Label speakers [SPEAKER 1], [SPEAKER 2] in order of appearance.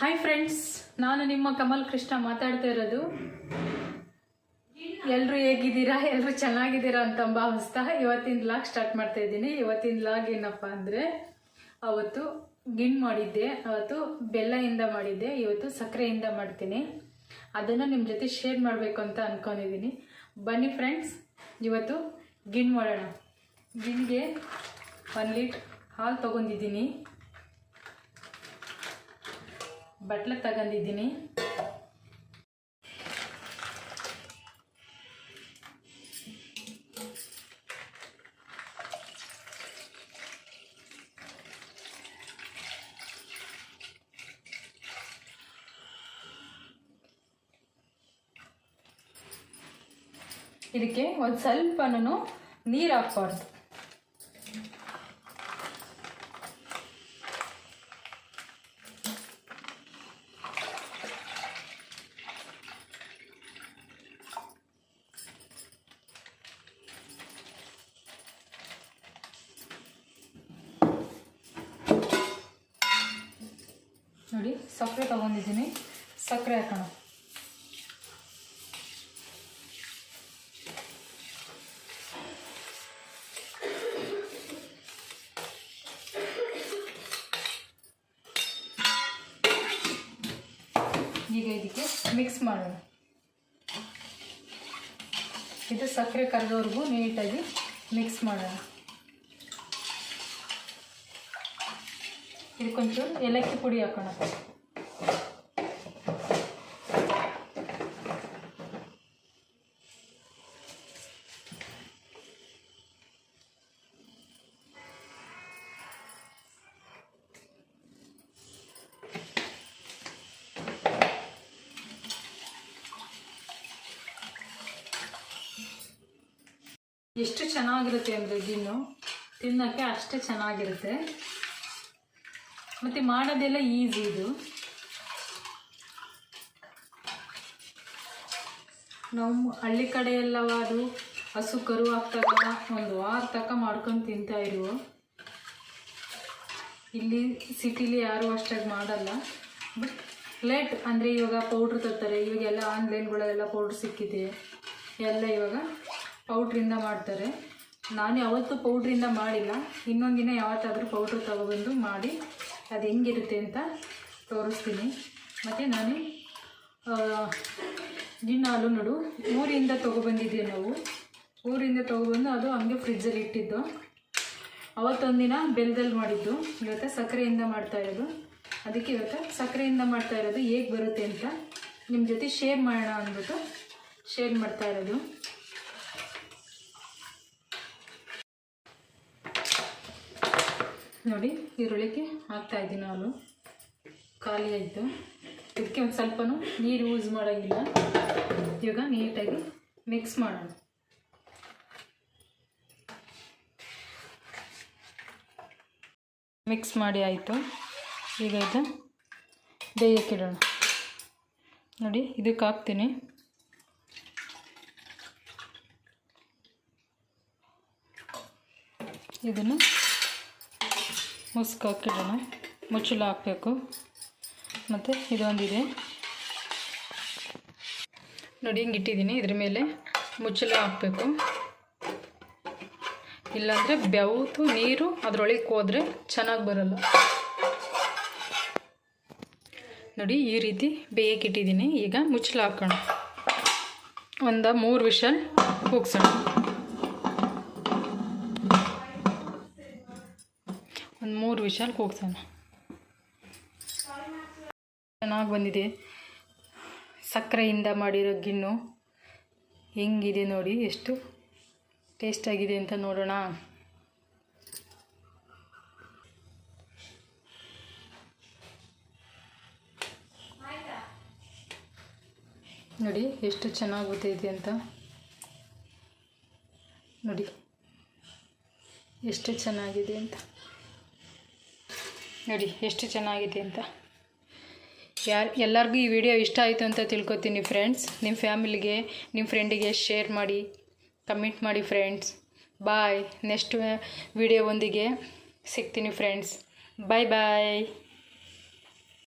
[SPEAKER 1] Hi friends ನಾನು ನಿಮ್ಮ ಕಮಲ್ ಕೃಷ್ಣ ಮಾತಾಡ್ತಾ ಇರೋದು. ಎಲ್ಲರೂ ಹೇಗಿದ್ದೀರಾ ಎಲ್ಲರೂ ಚೆನ್ನಾಗಿದ್ದೀರಾ ಅಂತ ಭಾವಿಸ್ತಾ ಇವತ್ತಿನ ಲಾಗ್ ಸ್ಟಾರ್ಟ್ ಮಾಡ್ತಾ ಇದ್ದೀನಿ. ಇವತ್ತಿನ ಲಾಗ್ ಏನಪ್ಪ ಅಂದರೆ, ಅವತ್ತು ಗಿಣ್ ಮಾಡಿದ್ದೆ, ಅವತ್ತು ಬೆಲ್ಲದಿಂದ ಮಾಡಿದ್ದೆ, ಇವತ್ತು ಸಕ್ಕರೆಯಿಂದ ಮಾಡ್ತೀನಿ. ಅದನ್ನು ನಿಮ್ಮ ಜೊತೆ ಶೇರ್ ಮಾಡಬೇಕು ಅಂತ ಅಂದ್ಕೊಂಡಿದ್ದೀನಿ ಬನ್ನಿ ಫ್ರೆಂಡ್ಸ್ ಇವತ್ತು ಗಿಣ್ ಮಾಡೋಣ. ಗಿಣ್ಗೆ ಒಂದು ಲೀಟ್ರ್ ಹಾಲು ತೊಗೊಂಡಿದ್ದೀನಿ. ಬಟ್ಲ ತಗೊಂಡಿದ್ದೀನಿ. ಇದಕ್ಕೆ ಒಂದು ಸ್ವಲ್ಪನೂ ನೀರು ಹಾಕ್ಬಾರ್ದು. ನೋಡಿ ಸಕ್ಕರೆ ತಗೊಂಡಿದ್ದೀನಿ. ಸಕ್ಕರೆ ಹಾಕೋಣ. ಈಗ ಇದಕ್ಕೆ ಮಿಕ್ಸ್ ಮಾಡೋಣ. ಇದು ಸಕ್ಕರೆ ಕರೆದವ್ರಿಗೂ ನೀಟಾಗಿ ಮಿಕ್ಸ್ ಮಾಡೋಣ. ಇದಕ್ಕೊಂಚೂರು ಏಲಕ್ಕಿ ಪುಡಿ ಹಾಕೋಣ ಎಷ್ಟು ಚೆನ್ನಾಗಿರುತ್ತೆ ಅಂದರೆ ಗಿನ್ನು ತಿನ್ನೋಕ್ಕೆ ಅಷ್ಟೇ ಚೆನ್ನಾಗಿರುತ್ತೆ ಮತ್ತು ಮಾಡೋದೆಲ್ಲ ಈಸಿ ಇದು. ನಮ್ಮ ಹಳ್ಳಿ ಕಡೆ ಎಲ್ಲವಾದ್ರು ಹಸು ಕರು ಹಾಕ್ತಾಗ ಒಂದು ವಾರ ತನಕ ಮಾಡ್ಕೊಂಡು ತಿಂತಾ ಇರುವ ಇಲ್ಲಿ ಸಿಟಿಲಿ ಯಾರು ಅಷ್ಟಾಗಿ ಮಾಡಲ್ಲ. ಬಟ್ ಲೇಟ್ ಅಂದರೆ ಇವಾಗ ಪೌಡ್ರ್ ತರ್ತಾರೆ, ಇವಾಗೆಲ್ಲ ಆನ್ಲೈನ್ಗಳೆಲ್ಲ ಪೌಡ್ರ್ ಸಿಕ್ಕಿದೆ. ಎಲ್ಲ ಇವಾಗ ಪೌಡ್ರಿಂದ ಮಾಡ್ತಾರೆ. ನಾನು ಯಾವತ್ತೂ ಪೌಡ್ರಿಂದ ಮಾಡಿಲ್ಲ. ಇನ್ನೊಂದಿನ ದಿನ ಯಾವತ್ತಾದರೂ ಪೌಡ್ರ್ ತಗೊಬಂದು ಮಾಡಿ ಅದು ಹೆಂಗಿರುತ್ತೆ ಅಂತ ತೋರಿಸ್ತೀನಿ. ಮತ್ತು ನಾನು ಗಿಣ್ಣ ಹಾಲು ನೋಡು, ಊರಿಂದ ತೊಗೊಬಂದಿದ್ದೀವಿ ನಾವು? ಊರಿಂದ ತೊಗೊಬಂದು ಅದು ಹಂಗೆ ಫ್ರಿಜ್ಜಲ್ಲಿ ಇಟ್ಟಿದ್ದು. ಅವತ್ತೊಂದಿನ ಬೆಲ್ದಲ್ಲಿ ಮಾಡಿದ್ದು. ಇವತ್ತು ಸಕ್ಕರೆಯಿಂದ ಮಾಡ್ತಾ ಇರೋದು. ಅದಕ್ಕೆ ಇವತ್ತು ಸಕ್ಕರೆಯಿಂದ ಮಾಡ್ತಾ ಇರೋದು ಹೇಗೆ ಬರುತ್ತೆ ಅಂತ ನಿಮ್ಮ ಜೊತೆ ಶೇರ್ ಮಾಡೋಣ ಅಂದ್ಬಿಟ್ಟು ಶೇರ್ ಮಾಡ್ತಾ ಇರೋದು. ನೋಡಿ, ಈರುಳ್ಳಿಗೆ ಹಾಕ್ತಾ ಇದ್ದೀನಿ ಹಾಲು ಖಾಲಿ ಆಯಿತು. ಇದಕ್ಕೆ ಒಂದು ಸ್ವಲ್ಪನೂ ನೀರು ಯೂಸ್ ಮಾಡೋಂಗಿಲ್ಲ. ಇವಾಗ ನೀಟಾಗಿ ಮಿಕ್ಸ್ ಮಾಡೋಣ. ಮಿಕ್ಸ್ ಮಾಡಿ ಆಯಿತು. ಈಗ ಇದು ಬೇಯಕ್ಕಿಡೋಣ ನೋಡಿ, ಇದಕ್ಕೆ ಹಾಕ್ತೀನಿ. ಇದನ್ನು ಮುಸ್ಕ್ ಹಾಕಿಡೋಣ ಮುಚ್ಚಳ ಹಾಕಬೇಕು. ಮತ್ತು ಇದೊಂದಿದೆ. ನೋಡಿ, ಹಿಂಗೆ ಇಟ್ಟಿದ್ದೀನಿ. ಇದ್ರ ಮೇಲೆ ಮುಚ್ಚಳ ಹಾಕಬೇಕು. ಇಲ್ಲಾಂದರೆ ಬೆವತು ನೀರು ಅದರೊಳಗೆ ಹೋದರೆ ಚೆನ್ನಾಗಿ ಬರಲ್ಲ. ನೋಡಿ, ಈ ರೀತಿ ಬೇಯಕ್ಕಿಟ್ಟಿದ್ದೀನಿ ಈಗ ಮುಚ್ಚಳ ಹಾಕೋಣ. ಒಂದು ಮೂರು ವಿಷಲ್ ಕೂಗ್ಸೋಣ ಮೂರು ವಿಷಲ್ ಕೂಗ್ಸೋಣ ಚೆನ್ನಾಗಿ ಬಂದಿದೆ. ಸಕ್ಕರೆಯಿಂದ ಮಾಡಿರೋ ಗಿಣ್ಣು ಹೆಂಗಿದೆ ನೋಡಿ, ಎಷ್ಟು ಟೇಸ್ಟಾಗಿದೆ ಅಂತ ನೋಡೋಣ. ನೋಡಿ, ಎಷ್ಟು ಚೆನ್ನಾಗಿ ಅಂತ. ನೋಡಿ, ಎಷ್ಟು ಚೆನ್ನಾಗಿದೆ ಅಂತ. ನೋಡಿ, ಎಷ್ಟು ಚೆನ್ನಾಗಿದೆ ಅಂತ. ಯಾರು, ಎಲ್ಲರಿಗೂ ಈ ವಿಡಿಯೋ ಇಷ್ಟ ಆಯಿತು ಅಂತ ತಿಳ್ಕೊತೀನಿ ಫ್ರೆಂಡ್ಸ್ ನಿಮ್ಮ ಫ್ಯಾಮಿಲಿಗೆ ನಿಮ್ಮ ಫ್ರೆಂಡಿಗೆ ಶೇರ್ ಮಾಡಿ ಕಮೆಂಟ್ ಮಾಡಿ ಫ್ರೆಂಡ್ಸ್ ಬಾಯ್ ನೆಕ್ಸ್ಟ್ ವಿಡಿಯೋ ಒಂದಿಗೆ ಸಿಗ್ತೀನಿ ಫ್ರೆಂಡ್ಸ್ ಬಾಯ್ ಬಾಯ್